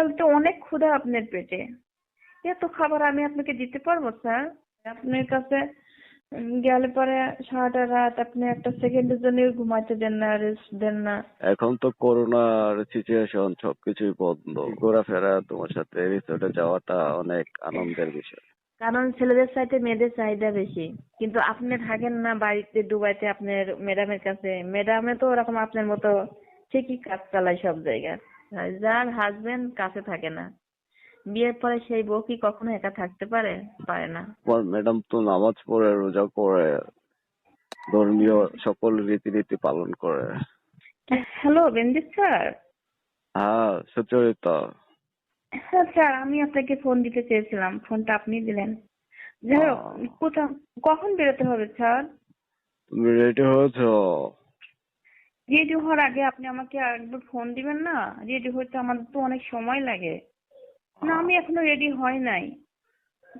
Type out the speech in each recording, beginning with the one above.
তাহলে তো অনেক ক্ষুধা আপনার পেটে। এত খাবার আমি আপনাকে দিতে পারব স্যার? আপনার কাছে গেলে পরে সারাটা রাত আপনি একটা সেকেন্ডের জন্য ঘুমাইতে দেন না রেস্ট দেন না। এখন তো করোনার সিচুয়েশন সবকিছুই বন্ধ। ঘোরাফেরা তোমার সাথে রিসোর্টে যাওয়াটা অনেক আনন্দের বিষয়। কারণ ছেলেদের চাইতে মেয়েদের চাহিদা বেশি। কিন্তু আপনি থাকেন না বাড়িতে দুবাইতে আপনার ম্যাডামের কাছে। ম্যাডামে তো ওরকম আপনার মতো ঠিকই কাজ চালায় সব জায়গায়। যার হাজবেন্ড কাছে থাকে না। বিয়ের পরে সেই বউ কি কখনো একা থাকতে পারে? পারে না। ম্যাডাম তো নামাজ পড়ে রোজা করে ধর্মীয় সকল রীতিনীতি পালন করে। হ্যালো বেনজিৎ স্যার হ্যাঁ সুচরিতা। হ্যাঁ স্যার আমি আপনাকে ফোন দিতে চেয়েছিলাম। ফোনটা আপনি দিলেন। যাই হোক কখন বেরোতে হবে স্যার তুমি রেডি হয়েছো? রেডি হওয়ার আগে আপনি আমাকে একবার ফোন দিবেন না? রেডি হতে আমার তো অনেক সময় লাগে। না আমি এখনও রেডি হই নাই।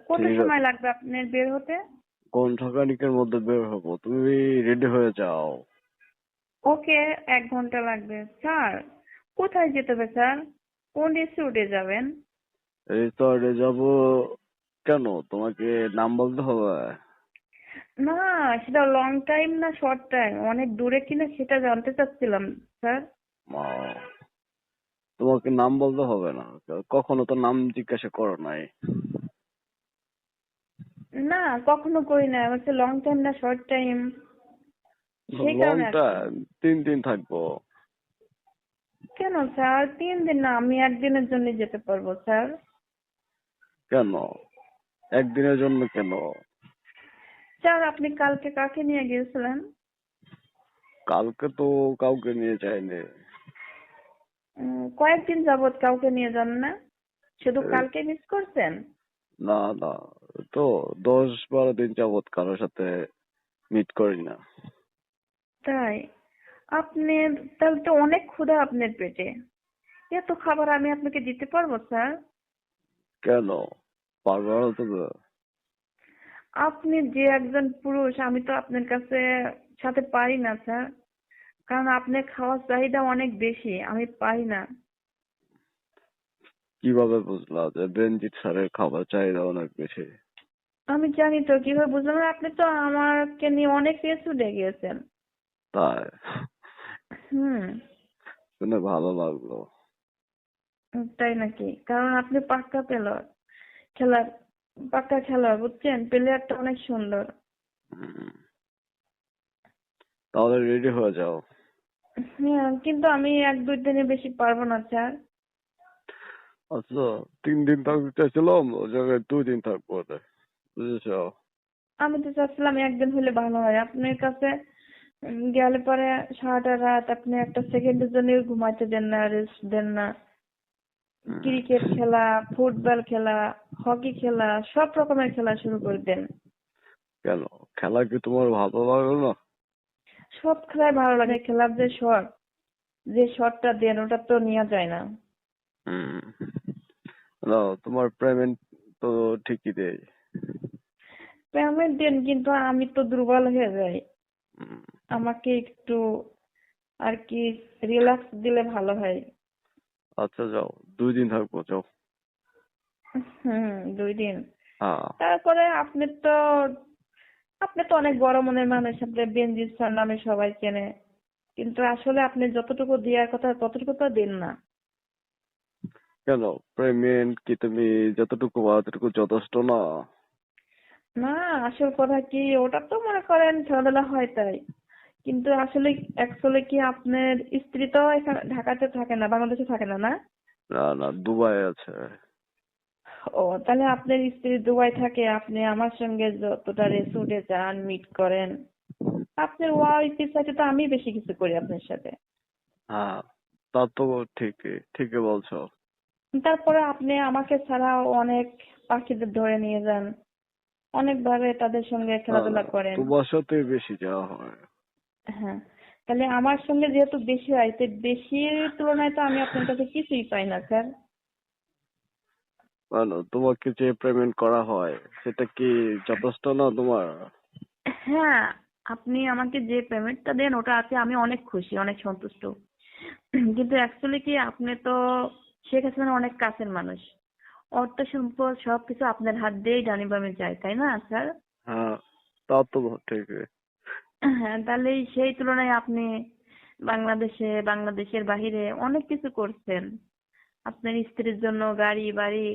কত সময় লাগবে আপনার বের হতে? ঘন্টাখানিকের মধ্যে বের হব। তুমি রেডি হয়ে যাও। ওকে এক ঘণ্টা লাগবে। স্যার কোথায় যেতে হবে স্যার? কোন রিসোর্টে যাবেন? রিসর্টে যাব কেন? তোমাকে নাম বলতে হবে? না সেটা লং টাইম না শর্ট টাইম অনেক দূরে কিনা সেটা জানতে চাচ্ছিলাম স্যার। তোমাকে নাম বলতে হবে না। কখনো তো নাম জিজ্ঞাসা করো নাই। না কখনো করি না হচ্ছে লং টাইম না শর্ট টাইম সেই লং। টাইম তিন দিন থাকব। কেন স্যার? তিন দিন না আমি একদিনের জন্য যেতে পারব স্যার। কেন? একদিনের জন্য কেন? স্যার আপনি কালকে কাকে নিয়ে গিয়েছিলেন? কালকে তো কাউকে নিয়ে যায়নি। কয়েকদিন যাবত কাউকে নিয়ে যান না? শুধু কালকে মিস করছেন? না না তো দশ বারো দিন যাবত কারোর সাথে মিট করি না। তাই? আপনি তাহলে তো অনেক ক্ষুধা আপনার পেটে। এত খাবার আমি আপনাকে দিতে পারব স্যার? কেন? পারব না তো। আপনি যে একজন পুরুষ আমি তো আপনার কাছে সাথে পারি না স্যার। কারণ আপনার খাওয়ার চাহিদা অনেক বেশি আমি পারি না। কীভাবে বুঝলা যে বেনজিৎ স্যারের খাবার চাহিদা অনেক বেশি? আমি জানি তো কীভাবে বুঝলাম? আপনি তো আমাকে নিয়ে অনেক রেস্টুরেন্টে গিয়েছেন তাই? হুম। শুনে ভালো লাগল। তাই নাকি? কারণ আপনি পাক্কা প্লেয়ার খেলার পাক্কা খেলোয়াড় বুঝছেন? প্লেয়ারটা অনেক সুন্দর। তাহলে রেডি হয়ে যাও। হ্যাঁ কিন্তু আমি এক দুই দিনে বেশি পারব না স্যার। আচ্ছা তিন দিন থাকতে চাইছিলাম ওই জায়গায় দুই দিন থাকব বুঝেছ? আমি তো চাচ্ছিলাম একদিন হলে ভালো হয়। আপনার কাছে গেলে পরে সারাটা রাত আপনি একটা সেকেন্ডের জন্য ঘুমাইতে দেন না রেস্ট দেন না। ক্রিকেট খেলা ফুটবল খেলা হকি খেলা সব রকমের খেলা শুরু করে দেন কেন? খেলা কি তোমার ভালো লাগল না? সব খেলাই ভালো লাগে খেলার যে শট যে শটটা দেন ওটা তো নেওয়া যায় না। হুম। না তোমার পেমেন্ট তো ঠিকই দেয়। পেমেন্ট দেন কিন্তু আমি তো দুর্বল হয়ে যাই। হুম। আমাকে একটু আর কি রিল্যাক্স দিলে ভালো হয়। আচ্ছা যাও। দুই দিন থাকব যাও। হুম দুই দিন। তারপরে আপনি তো আপনি তো অনেক বড় মনের মানুষ আপনি বেনজিৎ স্যার নামে সবাই চেনে। কিন্তু আসলে আপনি যতটুকু দেওয়ার কথা ততটুকু তো দেন না। কেন? পেমেন্ট কি তুমি যতটুকু ততটুকু যথেষ্ট না? না আসল কথা কি ওটা তো মনে করেন খেলাধুলা হয় তাই। কিন্তু আসলে অ্যাকচুয়ালি কি আপনার স্ত্রী তো এখানে ঢাকাতে থাকে না বাংলাদেশে থাকে না না? না না দুবাই আছে। ও তাহলে আপনার স্ত্রী দুবাই থাকে আপনি আমার সঙ্গে যতটা রেস্টুরেন্টে যান মিট করেন। আপনার ওয়াইফের সাথে তো আমি বেশি কিছু করি আপনার সাথে। হ্যাঁ তা তো ঠিকই ঠিকই বলছো। তারপরে আপনি আমাকে ছাড়াও অনেক পাখিদের ধরে নিয়ে যান। অনেকভাবে তাদের সঙ্গে খেলাধুলা করেন। তোমার সাথে বেশি যাওয়া হয়। হ্যাঁ তাহলে আমার সঙ্গে যেহেতু বেশি হয় তো বেশির তুলনায় তো আমি আপনার কাছে কিছুই পাই না স্যার। ভালো তোমাকে যে পেমেন্ট করা হয় সেটা কি যথেষ্ট না তোমার? হ্যাঁ আপনি আমাকে যে পেমেন্টটা দেন ওটা আছে আমি অনেক খুশি অনেক সন্তুষ্ট। কিন্তু অ্যাকচুয়ালি কি আপনি তো শেখ হাসিনা অনেক কাছের মানুষ। অর্থ সম্পদ সবকিছু আপনার হাত দিয়েই ডানি বামে যায় তাই না স্যার? হ্যাঁ তা তো ঠিকই হ্যাঁ তাহলে সেই তুলনায় আপনি বাংলাদেশে বাংলাদেশের বাহিরে অনেক কিছু করছেন। আপনার স্ত্রীর জন্য গাড়ি বাড়ি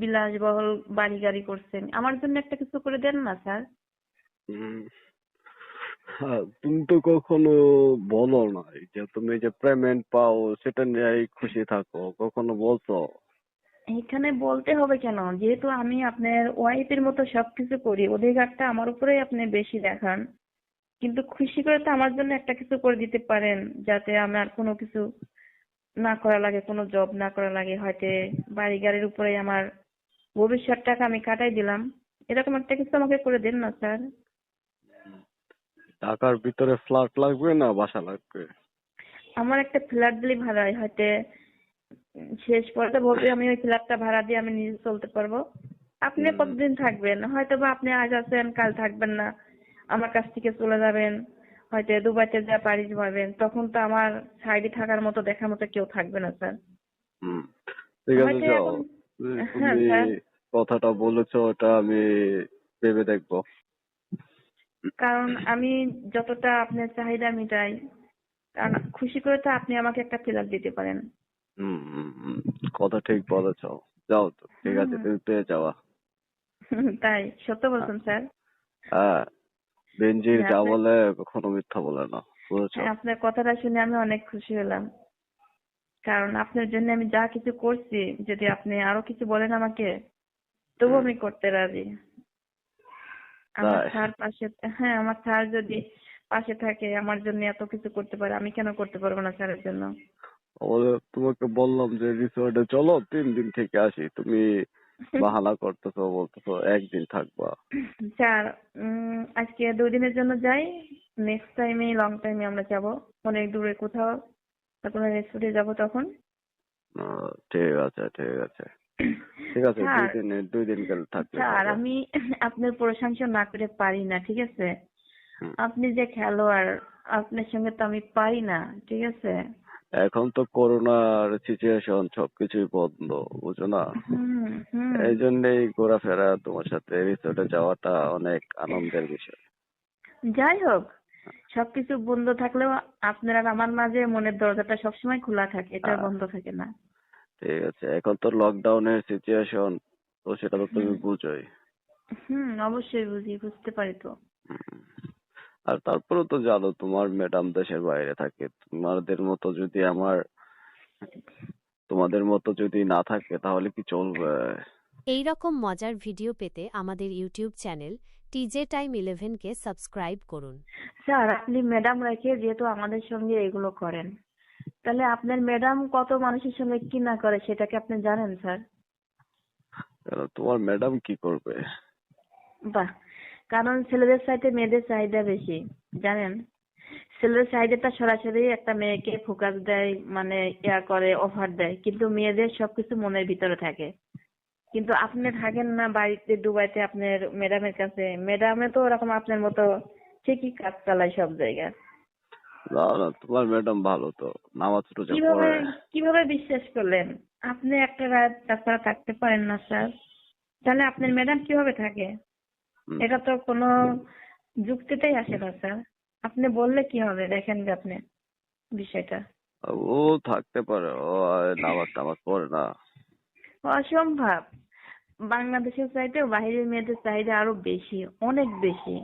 বিলাসবহুল বাড়ি গাড়ি করছেন। আমার জন্য একটা কিছু করে দেন না স্যার। হ্যাঁ, তুমি তো কখনো বলো না যে তুমি যে পেমেন্ট পাও সেটা নিয়ে খুশি থাকো কখনো বলছো? এখানে বলতে হবে কেন? যেহেতু আমি আপনার ওয়াইফের মতো সবকিছু করি অধিকারটা আমার উপরেই আপনি বেশি দেখান। কিন্তু খুশি করে তো আমার জন্য একটা কিছু করে দিতে পারেন যাতে আমার কোনো কিছু না করা লাগে কোনো জব না করা লাগে। হয়তো বাড়ি গাড়ির উপরে আমার ভবিষ্যৎটাকে আমি কাটাই দিলাম। এরকম একটা কিছু আমাকে করে দেন না স্যার। ঢাকার ভিতরে ফ্ল্যাট লাগবে না বাসা লাগবে? আমার একটা ফ্ল্যাট দিলে ভালো হয় হয়তো শেষ পর্যন্ত ভবে আমি ওই ফ্ল্যাটটা ভাড়া দিয়ে আমি নিজে চলতে পারব। আপনি কতদিন থাকবেন? হয়তো বা আপনি আজ আছেন কাল থাকবেন না। আমার কাছ থেকে চলে যাবেন। হয়তো দুবাইতে যা পাড়ি জমাবেন তখন তো আমার সাইডে থাকার মতো দেখার মতো কেউ থাকবে না স্যার। ঠিক আছে তুমি হ্যাঁ, স্যার। কথাটা বলেছ ওটা আমি ভেবে দেখব। কারণ আমি যতটা আপনার চাহিদা মিটাই কারণ খুশি করে তো আপনি আমাকে একটা ফ্ল্যাট দিতে পারেন। হুম হুম হুম। কথা ঠিক বলেছ। যাও তো ঠিক আছে। তুমি পেয়ে যাওয়া। তাই সত্য বলছেন স্যার। হ্যাঁ বেঞ্জির হ্যাঁ, যা বলে কখনো মিথ্যা বলে না বুঝেছ? হ্যাঁ আপনার কথাটা শুনে আমি অনেক খুশি হলাম। কারণ আপনার জন্য আমি যা কিছু করছি যদি আপনি আরও কিছু বলেন আমাকে তবু আমি করতে রাজি। আমার? স্যার পাশে হ্যাঁ আমার স্যার যদি পাশে থাকে আমার জন্য এত কিছু করতে পারে আমি কেন করতে পারব না স্যারের জন্য? তোমাকে বললাম যে রিসোর্টে চলো তিন দিন থেকে আসি। তুমি বাহানা করতেছো বলতেছো একদিন থাকবা। স্যার আজকে দুই দিনের জন্য যাই। নেক্সট টাইমে লং টাইমে আমরা যাব। অনেক দূরে কোথাও। কোনো রেস্টুরেন্টে যাব তখন। ঠিক আছে ঠিক আছে। ঠিক আছে দুই দিন দুই দিন গেলে থাকতে স্যার। আমি আপনার প্রশংসা না করে পারি না ঠিক আছে? আপনি যে খেলোয়াড় আপনার সঙ্গে তো আমি পারি না ঠিক আছে? এখন তো করোনার সিচুয়েশন সবকিছুই বন্ধ বুঝো না? এই জন্যই ঘোরাফেরা তোমার সাথে রিসোর্টে যাওয়াটা অনেক আনন্দের বিষয়। যাই হোক সবকিছু বন্ধ থাকলেও আপনার আর আমার মাঝে মনের দরজাটা সবসময় খোলা থাকে এটা হ্যাঁ। বন্ধ থাকে না। ঠিক আছে এখন তো লকডাউনের সিচুয়েশন তো সেটা তো তুমি বুঝোই। হুম অবশ্যই বুঝি বুঝতে পারি তো। আর তারপরে তো জানো তোমার ম্যাডাম দেশের বাইরে থাকে। তোমাদের মতো যদি আমার তোমাদের মতো যদি না থাকে তাহলে কি চলবে? এই রকম মজার ভিডিও পেতে আমাদের ইউটিউব চ্যানেল টিজে টাইম ইলেভেনকে সাবস্ক্রাইব করুন। স্যার আপনি ম্যাডাম রেখে যেহেতু আমাদের সঙ্গে এগুলো করেন তাহলে আপনার ম্যাডাম কত মানুষের সঙ্গে কি না করে সেটা কি আপনি জানেন স্যার? তোমার ম্যাডাম কি করবে? বাহ! কারণ ছেলেদের চাইতে মেয়েদের চাহিদা বেশি জানেন? ছেলেদের চাহিদাটা সরাসরি একটা মেয়েকে ফোকাস দেয় মানে ইয়া করে অফার দেয়। কিন্তু মেয়েদের সবকিছু মনের ভিতরে থাকে। কিন্তু আপনি থাকেন না বাড়িতে দুবাইতে আপনার ম্যাডামের কাছে। ম্যাডামে তো ওরকম আপনার মতো ঠিকই কাজ চালায় সব জায়গায়। না না তোমার ম্যাডাম ভালো তো। নামাজ রোজা কীভাবে কীভাবে বিশ্বাস করলেন? আপনি একটা রাত তাছাড়া থাকতে পারেন না স্যার তাহলে আপনার ম্যাডাম কীভাবে থাকে। এটা তো কোনো যুক্তিতেই আসে না স্যার। আপনি বললে কি হবে? দেখেন যে আপনি বিষয়টা। ও থাকতে পারে। ও আর নামাজ টামাজ পড়ে না। অসম্ভব। বাংলাদেশের চাইতে বাইরের মেয়েদের চাহিদা আরও বেশি অনেক বেশি।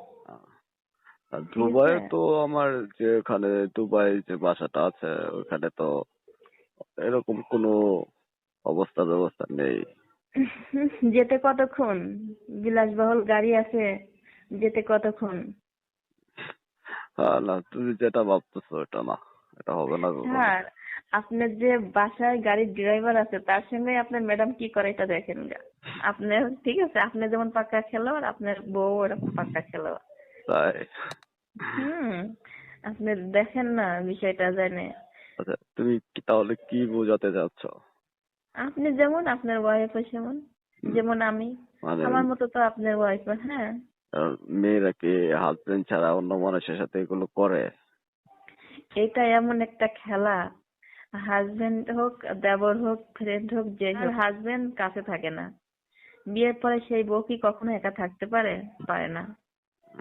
দুবাই তো আমার যে ওখানে দুবাই যে বাসাটা আছে ওখানে তো এরকম কোনো অবস্থা ব্যবস্থা নেই। যেতে কতক্ষণ? বিলাসবহুল গাড়ি আছে যেতে কতক্ষণ? না তুমি যেটা ভাবতেছো এটা না এটা হবে না। স্যার আপনার যে বাসায় গাড়ির ড্রাইভার আছে তার সঙ্গে আপনার ম্যাডাম কি করে এটা দেখেন গা। আপনার ঠিক আছে আপনি যেমন পাক্কা খেলোয়াড় আপনার বউ এরকম পাক্কা খেলোয়াড়। তাই? হুম আপনি দেখেন না বিষয়টা জানে। আচ্ছা তুমি কি তাহলে কি বোঝাতে চাচ্ছ? আপনি যেমন আপনার ওয়াইফ যেমন হুম। যেমন আমি। আমার মতো তো আপনার ওয়াইফ হ্যাঁ। মেয়েরা কি হাজবেন্ড ছাড়া অন্য মানুষের সাথে এগুলো করে? এটা এমন একটা খেলা। হাজবেন্ড হোক দেবর হোক ফ্রেন্ড হোক যে হাজবেন্ড কাছে থাকে না। বিয়ের পরে সেই বউ কি কখনো একা থাকতে পারে? পারে না।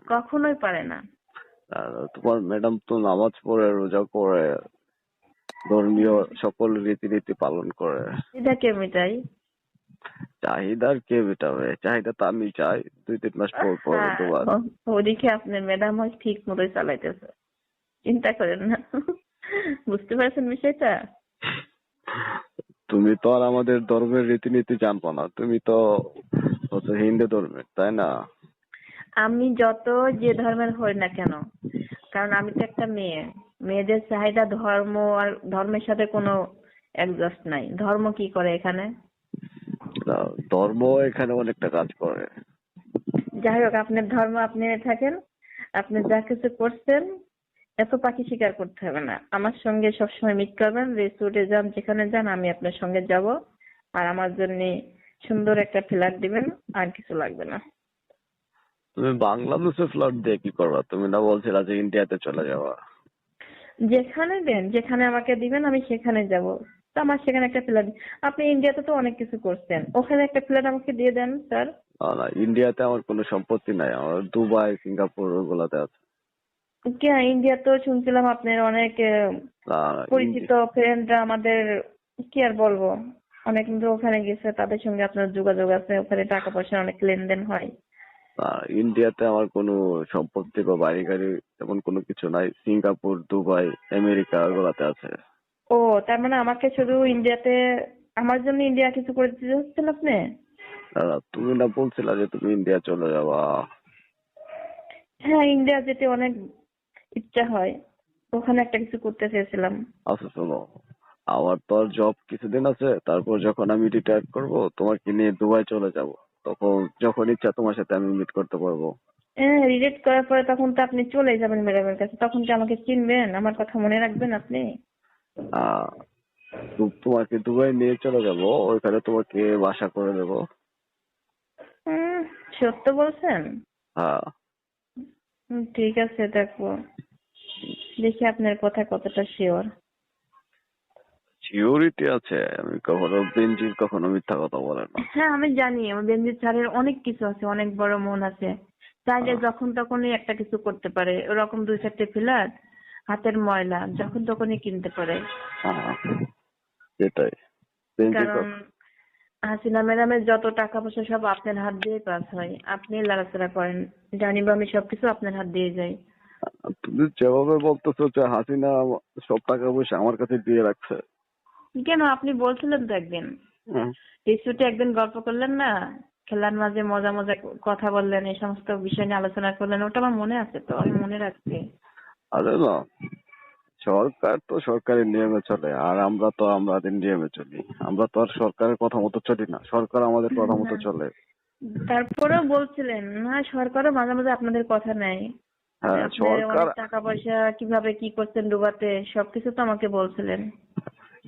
কখনোই পারে না। আর তোমার ম্যাডাম তো নামাজ পড়ে রোজা করে। ধর্মীয় সকল রীতিনীতি পালন করে। এটা কে মেটাই চাহিদার কে মেটাবে? চাহিদা তো আমি চাই। দুই তিন মাস পর পর হ্যাঁ, দুবার ওদিকে আপনার ম্যাডাম হয় ঠিক মতোই চালাইতেছে। চিন্তা করেন না। বুঝতে পারছেন বিষয়টা? তুমি তো আর আমাদের ধর্মের রীতিনীতি জানব না। তুমি তো হচ্ছে হিন্দু ধর্মের তাই না? আমি যত যে ধর্মের হই না কেন কারণ আমি তো একটা মেয়ে মেয়েদের চাহিদা ধর্ম আর ধর্মের সাথে কোনো অ্যাডজাস্ট নাই। ধর্ম কি করে এখানে? ধর্ম এখানে অনেকটা কাজ করে। যাই হোক আপনার ধর্ম আপনি থাকেন আপনি যা কিছু করছেন এত পাখি শিকার করতে হবে না। আমার সঙ্গে সবসময় মিট করবেন রিসোর্টে যান যেখানে যান আমি আপনার সঙ্গে যাব। আর আমার জন্য সুন্দর একটা ফ্ল্যাট দিবেন আর কিছু লাগবে না। তুমি বাংলাদেশে ফ্ল্যাট দিয়ে কি করবা? তুমি না বলছিলা যে ইন্ডিয়াতে চলে যাওয়া যেখানে দেন যেখানে আমাকে দিবেন আমি সেখানে যাব। তো আমার সেখানে একটা ফ্ল্যাট আপনি ইন্ডিয়াতে তো অনেক কিছু করছেন। ওখানে একটা ফ্ল্যাট আমাকে দিয়ে দেন স্যার। না না ইন্ডিয়াতে আমার কোনো সম্পত্তি নাই। আমার দুবাই সিঙ্গাপুর ওগুলাতে আছে। কে ইন্ডিয়া তো শুনছিলাম আপনার অনেক পরিচিত ফ্রেন্ডরা আমাদের কি আর বলব? অনেক ওখানে গেছে তাদের সঙ্গে আপনার যোগাযোগ আছে ওখানে টাকা পয়সা অনেক লেনদেন হয়। না, ইন্ডিয়াতে আমার কোনো সম্পত্তি বা বাড়ি গাড়ি এমন কোনো কিছু নাই। সিঙ্গাপুর দুবাই আমেরিকা ওগুলাতে আছে। ও তার মানে আমাকে শুধু ইন্ডিয়াতে আমার জন্য ইন্ডিয়া কিছু করে দিতে হচ্ছেন আপনি? না, তুমি না বলছিলা যে তুমি ইন্ডিয়া চলে যাবা। হ্যাঁ ইন্ডিয়া যেতে অনেক ইচ্ছা হয়। ওখানে একটা কিছু করতে চেয়েছিলাম। আচ্ছা শোনো আমার তো আর জব কিছুদিন আছে তারপর যখন আমি রিটায়ার করব তোমাকে নিয়ে দুবাই চলে যাব। তখন যখন ইচ্ছা তোমার সাথে আমি মিট করতে পারব। হ্যাঁ রিলেট করার পরে তখন তো আপনি চলে যাবেন ম্যাডামের কাছে তখন কি আমাকে চিনবেন আমার কথা মনে রাখবেন আপনি। আহ, তো- তোমাকে দুবাই নিয়ে চলে যাব ওইখানে তোমাকে বাসা করে দেবো। হুম, সত্য বলছেন? হ্যাঁ। হুম, ঠিক আছে দেখব। দেখি আপনার কথা কতটা শিওর সিউরিটি আছে আমি কখনো বেঞ্জির কখনো মিথ্যা কথা বলে না। হ্যাঁ আমি জানি আমার বেনজিৎ স্যারের অনেক কিছু আছে অনেক বড় মন আছে। চাইলে যখন তখনই একটা কিছু করতে পারে ওরকম দুই চারটে ফ্ল্যাট হাতের ময়লা যখন তখনই কিনতে পারে। হ্যাঁ, সেটাই। কারণ হাসিনা ম্যাডামের যত টাকা পয়সা সব আপনার হাত দিয়ে পাস হয়। আপনি লড়াচড়া করেন জানি বা আমি সবকিছু আপনার হাত দিয়ে যাই। তুমি যেভাবে বলতেছো যে হাসিনা সব টাকা পয়সা আমার কাছে দিয়ে রাখছে কেন? আপনি বলছিলেন তো একদিন। হুম। রিসুটে একদিন গল্প করলেন না? খেলার মাঝে মজা মজা কথা বললেন এই সমস্ত বিষয় নিয়ে আলোচনা করলেন ওটা আমার মনে আছে তো আমি মনে রাখছি। আরে না সরকার তো সরকারের নিয়মে চলে আর আমরা তো আমাদের নিয়মে চলি। আমরা তো আর সরকারের কথা মতো চলি না সরকার আমাদের কথা মতো চলে। তারপরেও বলছিলেন না সরকারও মাঝে মাঝে আপনাদের কথা নেয়। হ্যাঁ সরকার টাকা পয়সা কীভাবে কি করছেন ডুবাতে সবকিছু তো আমাকে বলছিলেন।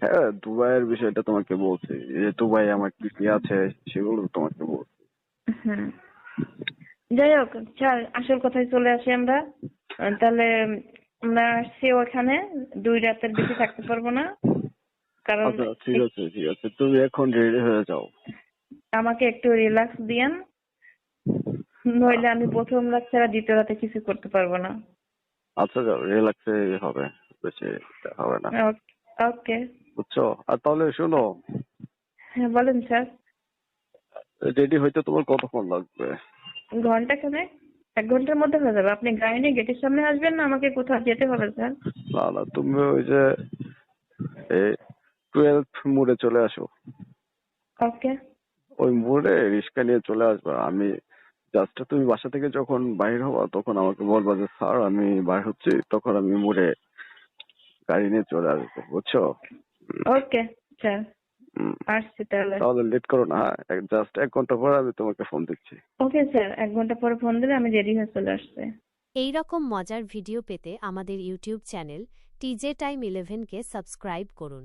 হ্যাঁ দুবাইয়ের বিষয়টা তোমাকে বলছি। যে দুবাই আমার কি কি আছে সেগুলো তোমাকে বলছি। হুম। যাই হোক স্যার আসল কথায় চলে আসি আমরা। তাহলে আমরা আসছি ওখানে। দুই রাতের বেশি থাকতে পারব না। কারণ আচ্ছা ঠিক আছে ঠিক আছে। তুমি এখন রেডি হয়ে যাও। আমাকে একটু রিল্যাক্স দিয়েন। নইলে আমি প্রথম রাত ছাড়া দ্বিতীয় রাতে কিছু করতে পারব না। আচ্ছা যাও রিল্যাক্সে হবে। বেশি হবে না। ওকে। বুঝছ? আর তাহলে শোনো। হ্যাঁ বলেন স্যার। রেডি হইতে তোমার কতক্ষণ লাগবে? ঘণ্টা খানেক? এক ঘণ্টার মধ্যে হয়ে যাবে। আপনি গাড়ি নিয়ে গেটের সামনে আসবেন না? আমাকে কোথাও যেতে হবে স্যার। না না তুমি ওই যে টুয়েলভ মোড়ে চলে আসো। ওকে। ওই মোড়ে রিক্সা নিয়ে চলে আসবা। আমি জাস্ট তুমি বাসা থেকে যখন বাইর হবা তখন আমাকে বলবা যে স্যার আমি বাইর হচ্ছি। তখন আমি মোড়ে গাড়ি নিয়ে চলে আসব বুঝছ? Okay sir. আসছি তাহলে। তাহলে লেট করো না জাস্ট এক ঘণ্টা পরে আমি তোমাকে ফোন দিচ্ছি। ওকে স্যার এক ঘণ্টা পরে ফোন দিলে আমি রেডি হয়ে চলে আসছি। এই রকম মজার ভিডিও পেতে আমাদের ইউটিউব চ্যানেল টিজে টাইম ইলেভেনকে সাবস্ক্রাইব করুন।